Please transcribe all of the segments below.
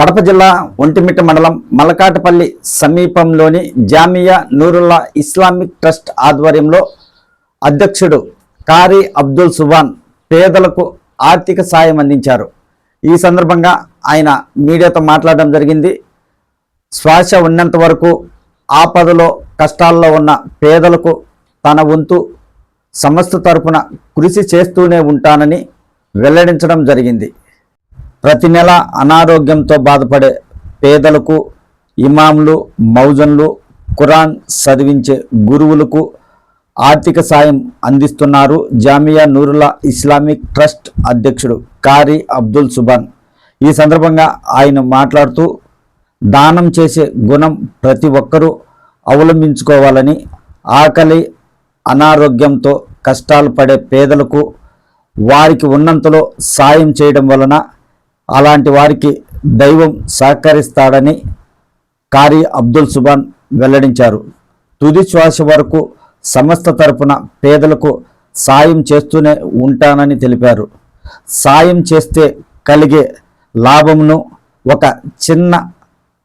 కడప జిల్లా ఒంటిమిట్ట మండలం మలకాటపల్లి సమీపంలోని జామియా నూరుల్లా ఇస్లామిక్ ట్రస్ట్ ఆధ్వర్యంలో అధ్యక్షుడు కారీ అబ్దుల్ సుబాన్ పేదలకు ఆర్థిక సాయం అందించారు. ఈ సందర్భంగా ఆయన మీడియాతో మాట్లాడడం జరిగింది. శ్వాస ఉన్నంత వరకు ఆపదలో కష్టాల్లో ఉన్న పేదలకు తన వంతు సంస్థ తరపున కృషి చేస్తూనే ఉంటానని వెల్లడించడం జరిగింది. ప్రతి నెల అనారోగ్యంతో బాధపడే పేదలకు ఇమాంలు మౌజన్లు ఖురాన్ చదివించే గురువులకు ఆర్థిక సాయం అందిస్తున్నారు జామియా నూరులా ఇస్లామిక్ ట్రస్ట్ అధ్యక్షుడు కారీ అబ్దుల్ సుబాన్. ఈ సందర్భంగా ఆయన మాట్లాడుతూ దానం చేసే గుణం ప్రతి ఒక్కరూ అవలంబించుకోవాలని ఆకలి అనారోగ్యంతో కష్టాలు పడే పేదలకు వారికి ఉన్నంతలో సాయం చేయడం వలన అలాంటి వారికి దైవం సహకరిస్తాడని కారి అబ్దుల్ సుబాన్ వెల్లడించారు. తుది శ్వాస వరకు సంస్థ తరపున పేదలకు సాయం చేస్తూనే ఉంటానని తెలిపారు. సాయం చేస్తే కలిగే లాభంను ఒక చిన్న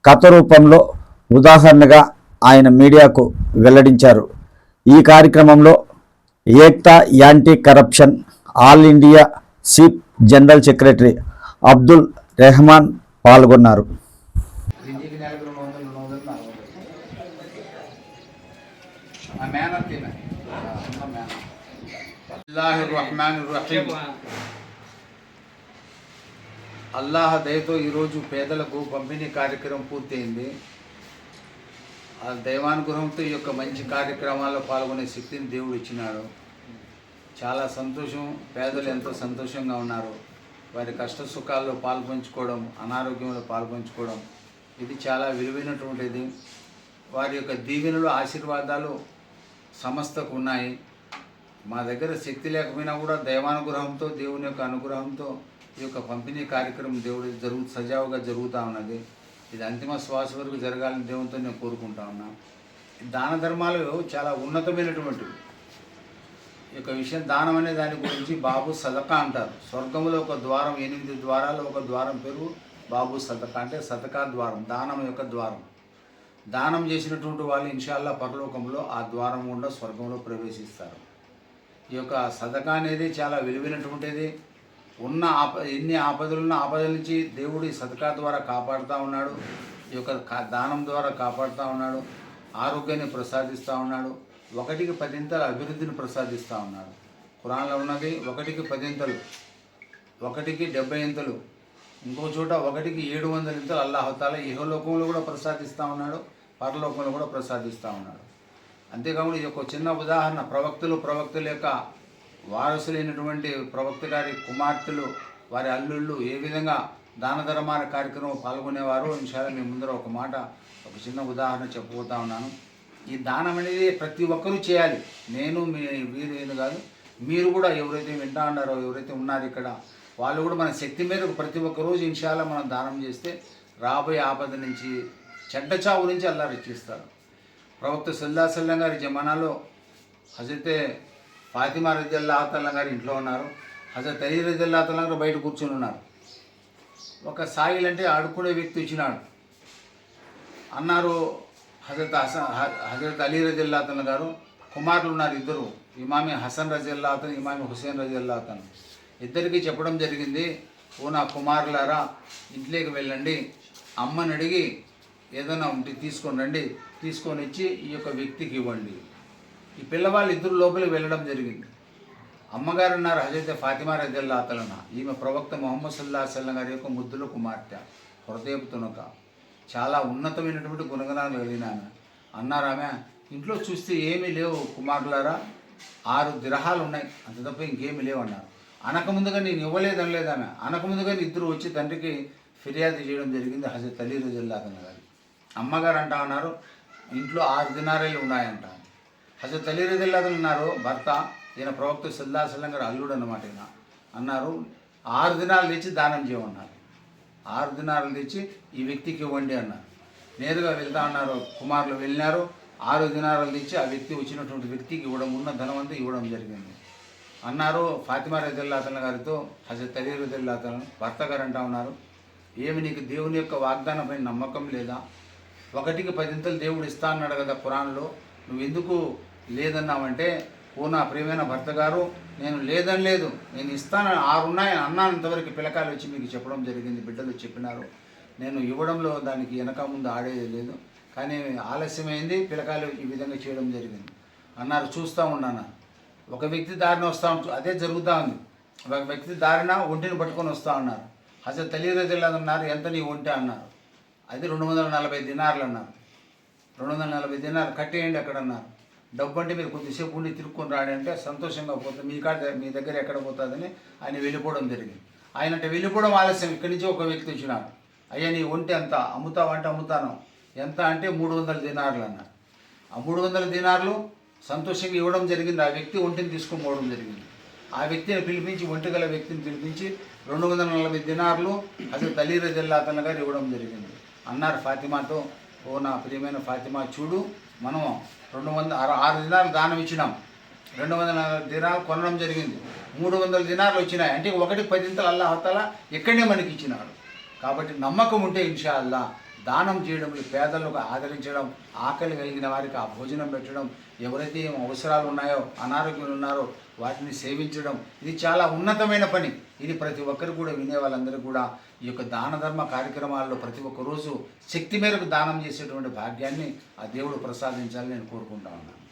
కథ రూపంలో ఉదాహరణగా ఆయన మీడియాకు వెల్లడించారు. ఈ కార్యక్రమంలో Ekta anti corruption all India chief general secretary Abdul Rehman పాల్గొన్నారు. అల్లాహ ఆ మేనర్ అల్లాహ్ దయతో ఈరోజు పేదలకు పంపిణీ కార్యక్రమం పూర్తయింది. ఆ దైవానుగ్రహంతో ఈ యొక్క మంచి కార్యక్రమాల్లో పాల్గొనే శక్తిని దేవుడు ఇచ్చినాడు. చాలా సంతోషం పేదలు ఎంతో సంతోషంగా ఉన్నారు. వారి కష్ట సుఖాల్లో పాల్పంచుకోవడం అనారోగ్యంలో పాల్పంచుకోవడం ఇది చాలా విలువైనటువంటిది. వారి యొక్క దీవెనలు ఆశీర్వాదాలు సంస్థకు ఉన్నాయి. మా దగ్గర శక్తి లేకపోయినా కూడా దైవానుగ్రహంతో దేవుని యొక్క అనుగ్రహంతో ఈ యొక్క పంపిణీ కార్యక్రమం దేవుడు జరుగు సజావుగా జరుగుతూ ఉన్నది. ఇది అంతిమ శ్వాస వరకు జరగాలని దేవునితో నేను కోరుకుంటా ఉన్నా. దాన ధర్మాలు చాలా ఉన్నతమైనటువంటివి. యొక్క విషయం దానం అనే దాని గురించి బాబు సదక అంటారు. స్వర్గంలో ఒక ద్వారం ఎనిమిది ద్వారాలు ఒక ద్వారం పేరు బాబు సదక అంటే సదకా ద్వారం దానం యొక్క ద్వారం. దానం చేసినటువంటి వాళ్ళు ఇన్షాల్లా పరలోకంలో ఆ ద్వారం గుండా స్వర్గంలో ప్రవేశిస్తారు. ఈ యొక్క సదకా అనేది చాలా విలువైనటువంటిది. ఉన్న ఆప ఎన్ని ఆపదలున్న ఆపదల నుంచి దేవుడు ఈ సదకా ద్వారా కాపాడుతూ ఉన్నాడు. ఈ యొక్క దానం ద్వారా కాపాడుతూ ఉన్నాడు. ఆరోగ్యాన్ని ప్రసాదిస్తూ ఉన్నాడు. ఒకటికి పదింతల అభివృద్ధిని ప్రసాదిస్తూ ఉన్నాడు కురాన్లో ఉన్నది ఒకటికి పదింతలు ఒకటికి డెబ్బై ఇంతలు ఇంకో చోట ఒకటికి ఏడు వందల ఇంతలు అల్లాహతాల ఇహలోకంలో కూడా ప్రసాదిస్తూ ఉన్నాడు పరలోకంలో కూడా ప్రసాదిస్తూ ఉన్నాడు. అంతేకాకుండా ఇది ఒక చిన్న ఉదాహరణ ప్రవక్తలు ప్రవక్తల యొక్క వారసులైనటువంటి ప్రవక్త గారి కుమార్తెలు వారి అల్లుళ్ళు ఏ విధంగా దాన ధర్మాల కార్యక్రమం పాల్గొనేవారు ఇన్షాల్లో మీ ముందర ఒక మాట ఒక చిన్న ఉదాహరణ చెప్పబోతా ఉన్నాను. ఈ దానం అనేది ప్రతి ఒక్కరూ చేయాలి. నేను మీ వీరు నేను కాదు మీరు కూడా ఎవరైతే వింటా ఉన్నారో ఎవరైతే ఉన్నారు ఇక్కడ వాళ్ళు కూడా మన శక్తి మేరకు ప్రతి ఒక్క రోజు మనం దానం చేస్తే రాబోయే ఆపద నుంచి చెడ్డ చావు నుంచి అల్లా రక్షిస్తారు. ప్రవక్త సల్లా సల్లం గారి జమానాలో హజరతే ఫాతిమా రజల్లా ఆతల్లా గారు ఇంట్లో ఉన్నారు. హజరత్ అలీ రజల్లా గారు బయట కూర్చొని ఉన్నారు. ఒక సాయిల్ అంటే ఆడుకునే వ్యక్తి వచ్చినాడు. అన్నారు హజరత్ హసన్ హ- హజరత్ అలీ రజల్లాతన్ గారు కుమారులు ఉన్నారు ఇద్దరు. ఇమామి హసన్ రజల్లాతన్ ఇమామి హుసేన్ రజల్లాతన్ ఇద్దరికి చెప్పడం జరిగింది ఓ నా కుమారులారా ఇంట్లోకి వెళ్ళండి. అమ్మని అడిగి ఏదైనా ఉంటే తీసుకొని రండి. తీసుకొని ఇచ్చి ఈ యొక్క వ్యక్తికి ఇవ్వండి. ఈ పిల్లవాళ్ళు ఇద్దరు లోపలికి వెళ్ళడం జరిగింది. అమ్మగారు అన్నారు హజరత్ ఫాతిమా రజల్లా అతలన ఈమె ప్రవక్త మొహమ్మద్ సుల్లా సల్లం గారి యొక్క ముద్దుల కుమార్తె హృదయపు తునక. చాలా ఉన్నతమైనటువంటి గుణగణాలు కలిగిన ఆమె. అన్నారు ఆమె ఇంట్లో చూస్తే ఏమీ లేవు కుమారులారా. ఆరు దిరహాలు ఉన్నాయి. అంత తప్ప ఇంకేమీ లేవు అన్నారు. అనకముందుగా నేను ఇవ్వలేదు అనలేదు ఆమె. అనకముందుగా ఇద్దరు వచ్చి తండ్రికి ఫిర్యాదు చేయడం జరిగింది హజరత్ అలీ రజల్లా గారు అమ్మగారు అంటా ఉన్నారు ఇంట్లో ఆరు దినారాలు ఉన్నాయంట. హజరత్ అలీ రజల్లాదలు ఉన్నారు భర్త ఈయన ప్రవక్త సల్లా గారు అల్లుడు అన్నమాట ఈయన. అన్నారు ఆరు దినాలు తెచ్చి దానం చేయమన్నారు. ఆరు దినాలు తెచ్చి ఈ వ్యక్తికి ఇవ్వండి అన్నారు. నేరుగా వెళ్తా అన్నారు కుమారులు వెళ్ళినారు. ఆరు దినారాలు తెచ్చి ఆ వ్యక్తి వచ్చినటువంటి వ్యక్తికి ఇవ్వడం ఉన్న ధనం అంతా ఇవ్వడం జరిగింది. అన్నారు ఫాతిమా రజల్లాతన్ గారితో హజరత్ అలీ రజల్లాతన్ భర్త గారు అంటా ఉన్నారు ఏమి నీకు దేవుని యొక్క వాగ్దానంపై నమ్మకం లేదా? ఒకటికి పదింతలు దేవుడు ఇస్తా అన్నాడు కదా పురాణంలో నువ్వు ఎందుకు లేదన్నావంటే ఓ నా ప్రియమైన భర్త గారు నేను లేదని లేదు. నేను ఇస్తాను ఆరున్నాయని ఉన్నాయి అన్నానంతవరకు పిల్లకాయలు వచ్చి మీకు చెప్పడం జరిగింది. బిడ్డలు చెప్పినారు. నేను ఇవ్వడంలో దానికి వెనక ముందు ఆడేది లేదు. కానీ ఆలస్యమైంది. పిల్లకాయలు ఈ విధంగా చేయడం జరిగింది. అన్నారు చూస్తూ ఉన్నాను? ఒక వ్యక్తి దారిన వస్తా అదే జరుగుతూ ఉంది. ఒక వ్యక్తి దారిన ఒంటిని పట్టుకొని వస్తూ ఉన్నారు. అసలు తెలియదు అన్నారు ఎంత నీ ఒంటి? అన్నారు. అది రెండు వందల నలభై దినార్లు అన్నారు. రెండు వందల నలభై దినాలు కట్టేయండి అక్కడ అన్నారు. డబ్బు అంటే మీరు కొద్దిసేపు ఉండి తిరుక్కొని రాడి అంటే సంతోషంగా పోతుంది. మీ కాడ మీ దగ్గర ఎక్కడ పోతుందని ఆయన వెళ్ళిపోవడం జరిగింది. ఆయన అంటే వెళ్ళిపోవడం ఆలస్యం. ఇక్కడి నుంచి ఒక వ్యక్తి వచ్చినాడు. అయ్యా నీ ఒంటి ఎంత? అమ్ముతావు అంటే అమ్ముతాను. ఎంత అంటే మూడు వందల దినార్లు అన్నారు ఆ మూడు వందల దినార్లు సంతోషంగా ఇవ్వడం జరిగింది. ఆ వ్యక్తి ఒంటిని తీసుకొని పోవడం జరిగింది. ఆ వ్యక్తిని పిలిపించి ఒంటి గల వ్యక్తిని పిలిపించి రెండు వందల నలభై దినార్లు అసలు తలీర అతను గారు ఇవ్వడం జరిగింది. అన్నారు ఫాతిమాతో ఓ నా ప్రియమైన ఫాతిమా చూడు మనం రెండు వందల ఆరు ఆరు దినాలు దానం ఇచ్చినాం. రెండు వందల నలభై దినాలు కొనడం జరిగింది. మూడు వందల దినాలు వచ్చినాయి. అంటే ఒకటి పదింతలు అల్లాహతల ఇక్కడనే మనకి ఇచ్చినాడు. కాబట్టి నమ్మకం ఉంటే ఇన్షా అల్లా దానం చేయడం పేదలకు ఆదరించడం ఆకలి కలిగిన వారికి ఆ భోజనం పెట్టడం ఎవరైతే అవసరాలు ఉన్నాయో అనారోగ్యం ఉన్నారో వాటిని సేవించడం. ఇది చాలా ఉన్నతమైన పని. ఇది ప్రతి ఒక్కరు కూడా వినే వాళ్ళందరూ కూడా ఈ యొక్క దాన ధర్మ కార్యక్రమాల్లో ప్రతి ఒక్క రోజు శక్తి మేరకు దానం చేసేటువంటి భాగ్యాన్ని ఆ దేవుడు ప్రసాదించాలని నేను కోరుకుంటా ఉన్నాను.